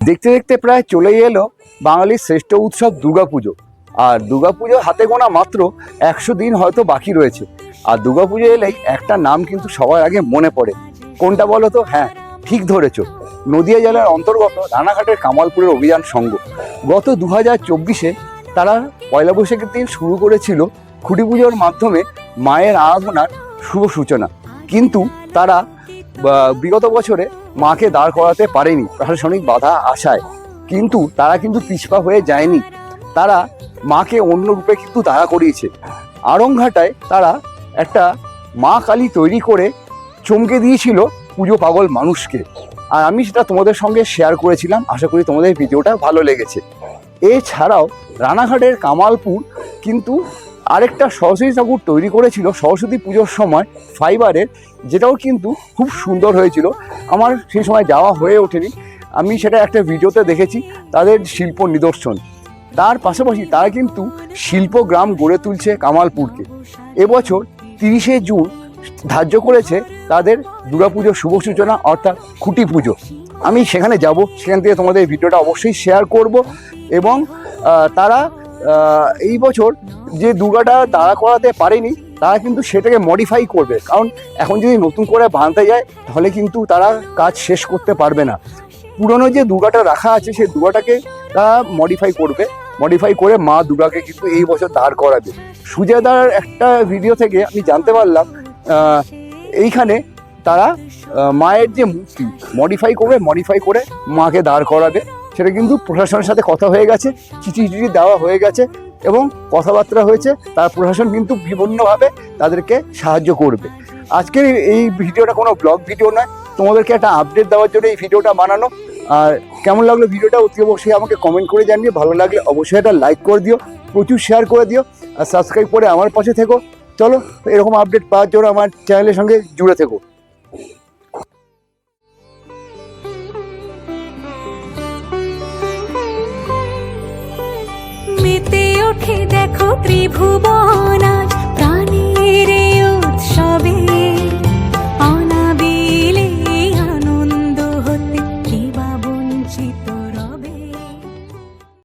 দেখতে দেখতে প্রায় চলেই এলো বাঙালির শ্রেষ্ঠ উৎসব দুর্গাপুজো। আর দুর্গাপুজো হাতে গোনা মাত্র একশো দিন হয়তো বাকি রয়েছে। আর দুর্গাপুজো এলেই একটা নাম কিন্তু সবার আগে মনে পড়ে। কোনটা বলো তো? হ্যাঁ ঠিক ধরেছো। নদিয়া জেলার অন্তর্গত রানাঘাটের কামালপুরের অভিযান সংঘ গত দু হাজার চব্বিশে তারা পয়লা বৈশাখের দিন শুরু করেছিল খুঁটি পুজোর মাধ্যমে মায়ের আরাধনার শুভ সূচনা। কিন্তু তারা বিগত বছরে মাকে দাঁড় করাতে পারেনি, প্রশাসনিক বাধা আসায়। কিন্তু তারা কিন্তু পিছপা হয়ে যায়নি। তারা মাকে অন্য রূপে কিন্তু দাঁড়া করিয়েছে। আড়ংঘাটায় তারা একটা মা কালী তৈরি করে চমকে দিয়েছিল পুজো পাগল মানুষকে। আর আমি সেটা তোমাদের সঙ্গে শেয়ার করেছিলাম। আশা করি তোমাদের ভিডিওটা ভালো লেগেছে। এছাড়াও রানাঘাটের কামালপুর কিন্তু আরেকটা সরস্বতী ঠাকুর তৈরি করেছিল সরস্বতী পুজোর সময় ফাইবারের, যেটাও কিন্তু খুব সুন্দর হয়েছিল। আমার সেই সময় যাওয়া হয়ে ওঠেনি। আমি সেটা একটা ভিডিওতে দেখেছি, তাদের শিল্প নিদর্শন। তার পাশাপাশি তারা কিন্তু শিল্পগ্রাম গড়ে তুলছে কামালপুরকে। এবছর তিরিশে জুন ধার্য করেছে তাদের দুর্গাপুজোর শুভ সূচনা, অর্থাৎ খুঁটি পুজো। আমি সেখানে যাব, সেখান থেকে তোমাদের ভিডিওটা অবশ্যই শেয়ার করব এবং তারা এই বছর যে দুর্গাটা দাঁড়া করাতে পারেনি, তারা কিন্তু সেটাকে মডিফাই করবে। কারণ এখন যদি নতুন করে বাঁধতে যায়, তাহলে কিন্তু তারা কাজ শেষ করতে পারবে না। পুরনো যে দুর্গাটা রাখা আছে, সেই দুর্গাটাকে তারা মডিফাই করবে। মডিফাই করে মা দুর্গাকে কিন্তু এই বছর দাঁড় করাবে। সুজাদার একটা ভিডিও থেকে আমি জানতে পারলাম এইখানে তারা মায়ের যে মূর্তি মডিফাই করবে মডিফাই করে মাকে দাঁড় করাবে। সেটা কিন্তু প্রশাসনের সাথে কথা হয়ে গেছে, চিঠি চিঠি দেওয়া হয়ে গেছে এবং কথাবার্তা হয়েছে, তার প্রশাসন কিন্তু বিভিন্নভাবে তাদেরকে সাহায্য করবে। আজকের এই ভিডিওটা কোনো ব্লগ ভিডিও নয়, তোমাদেরকে একটা আপডেট দেওয়ার জন্য এই ভিডিওটা বানানো। আর কেমন লাগল ভিডিওটা অতি অবশ্যই আমাকে কমেন্ট করে জানিয়ে ভালো লাগলে অবশ্যই একটা লাইক করে দিও, প্রচুর শেয়ার করে দিও, আর সাবস্ক্রাইব করে আমার পাশে থেকো। চলো, এরকম আপডেট পাওয়ার জন্য আমার চ্যানেলের সঙ্গে জুড়ে থেকো। ওঠে দেখো ত্রিভুবন আজ।